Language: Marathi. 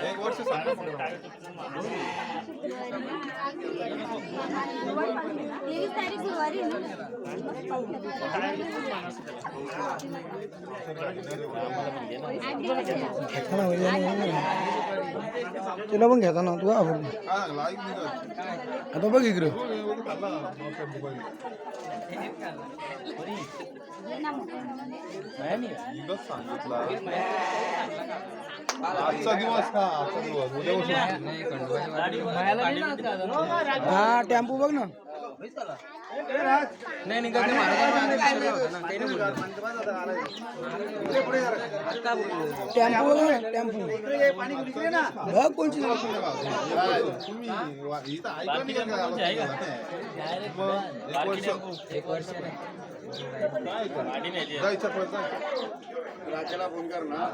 एक वर्ष तेवीस तारीख गुरुवारी तुला पण घ्यायचा ना तू आवडली आता बघ इकडं. इथंच सांगितलं. आजचा दिवस का आजचा दिवस उद्या हा टेम्पो बघ ना. टेम्पो बघ ना. टेम्पो बघ कोणची नाही. एक वर्ष. राजाला फोन कर ना.